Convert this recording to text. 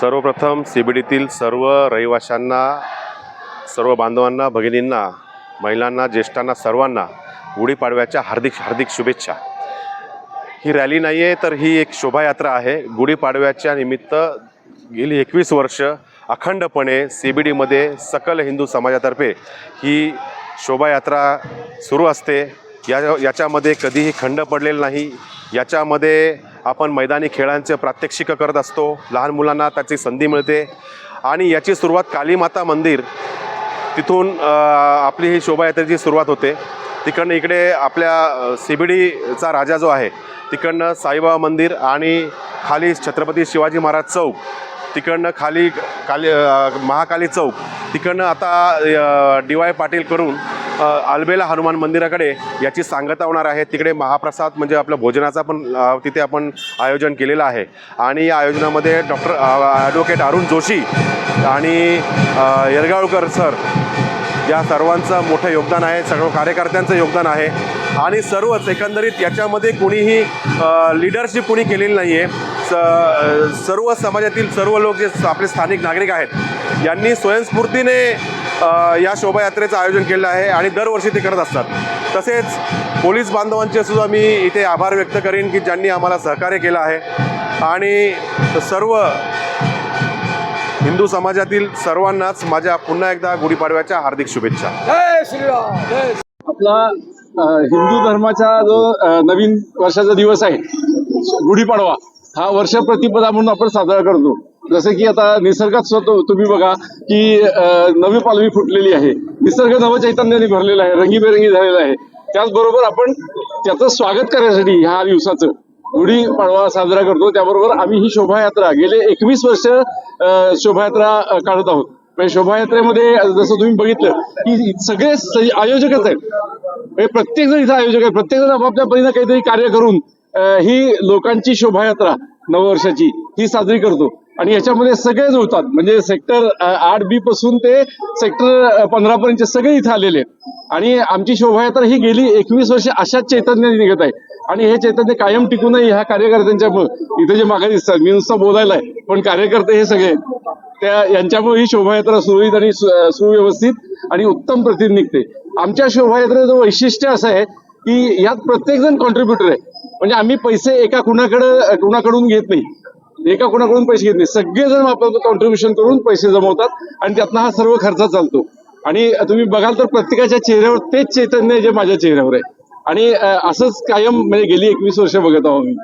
सर्वप्रथम C B डीतील सर्व रहिवाशांना सर्व बांधवांना भगिनींना महिलांना ज्येष्ठांना सर्वांना गुढीपाडव्याच्या हार्दिक हार्दिक शुभेच्छा. ही रॅली नाही आहे तर ही एक शोभायात्रा आहे. गुढीपाडव्याच्या निमित्त गेली एकवीस वर्ष अखंडपणे सी बी डीमध्ये सकल हिंदू समाजातर्फे ही शोभायात्रा सुरू असते. या याच्यामध्ये कधीही खंड पडलेला नाही. याच्यामध्ये आपण मैदानी खेळांचे प्रात्यक्षिकं करत असतो. लहान मुलांना त्याची संधी मिळते. आणि याची सुरुवात कालीमाता मंदिर तिथून आपली ही शोभायात्रेची सुरुवात होते. तिकडनं इकडे आपल्या सीबीडीचा राजा जो आहे तिकडनं साईबाबा मंदिर आणि खाली छत्रपती शिवाजी महाराज चौक तिकडनं खाली काली महाकाली चौक तिकडनं आता डी वाय पाटील करून आलबेला हनुमान मंदिराकडे याची सांगता होणार आहे. तिकडे महाप्रसाद म्हणजे आपल्या भोजनाचा पण तिथे आपण आयोजन केलेलं आहे. आणि या आयोजनामध्ये डॉक्टर ॲडव्होकेट अरुण जोशी आणि अ, येरगावकर सर या सर्वांचं मोठं योगदान आहे सर्व कार्यकर्त्यांचं योगदान आहे. आणि सर्वच एकंदरीत याच्यामध्ये कोणीही लिडरशिप कोणी केलेली नाही आहे स सर्व समाजातील सर्व लोक जे आपले स्थानिक नागरिक आहेत यांनी स्वयंस्फूर्तीने या शोभायात्रेचं आयोजन केलं आहे आणि दरवर्षी ते करत असतात. तसेच पोलीस बांधवांचे सुद्धा मी इथे आभार व्यक्त करेन की ज्यांनी आम्हाला सहकार्य केलं आहे. आणि सर्व हिंदू समाजातील सर्वांनाच माझ्या पुन्हा एकदा गुढीपाडव्याच्या हार्दिक शुभेच्छा. आपला हिंदू धर्माचा जो नवीन वर्षाचा दिवस आहे गुढीपाडवा हा वर्ष प्रतिपदा म्हणून आपण साजरा करतो. जसं की आता निसर्गात स्वतः तुम्ही बघा की नवी पालवी फुटलेली आहे निसर्ग नवचैतन्याने भरलेला आहे रंगीबेरंगी झालेला आहे. त्याचबरोबर आपण त्याचं स्वागत करण्यासाठी ह्या दिवसाचं गुढी पाडवा साजरा करतो. त्याबरोबर आम्ही ही शोभायात्रा गेले एकवीस वर्ष शोभायात्रा काढत आहोत. म्हणजे शोभायात्रेमध्ये जसं तुम्ही बघितलं की सगळे आयोजकच आहेत. म्हणजे प्रत्येक जण इथं आयोजक आहे प्रत्येक जण आपापल्या परीनं काहीतरी कार्य करून ही लोकांची शोभायात्रा नववर्षाची ही साजरी करतो. आणि याच्यामध्ये सगळे जुळतात म्हणजे सेक्टर आठ बी पासून ते सेक्टर पंधरा पर्यंतचे सगळे इथं आलेले आहेत. आणि आमची शोभायात्रा ही गेली एकवीस वर्ष अशाच चैतन्याने निघत आहे. आणि हे चैतन्य कायम टिकू नये ह्या कार्यकर्त्यांच्या इथे जे मागे दिसतात मी नुसतं बोलायला आहे पण कार्यकर्ते हे सगळे त्या यांच्यामुळे ही शोभायात्रा सुरळीत आणि सुव्यवस्थित आणि उत्तम प्रतीत निघते. आमच्या शोभायात्रेचं वैशिष्ट्य असं आहे की यात प्रत्येक जण कॉन्ट्रीब्युटर आहे. म्हणजे आम्ही पैसे एका कुणाकडं कुणाकडून घेत नाही. एका कुणाकडून पैसे घेत नाही. सगळेजण आपलं कॉन्ट्रीब्युशन करून पैसे जमवतात आणि त्यातनं हा सर्व खर्च चालतो. आणि तुम्ही बघाल तर प्रत्येकाच्या चेहऱ्यावर तेच चैतन्य जे माझ्या चेहऱ्यावर आहे. आणि असंच कायम म्हणजे गेली एकवीस वर्ष बघत आहोत मी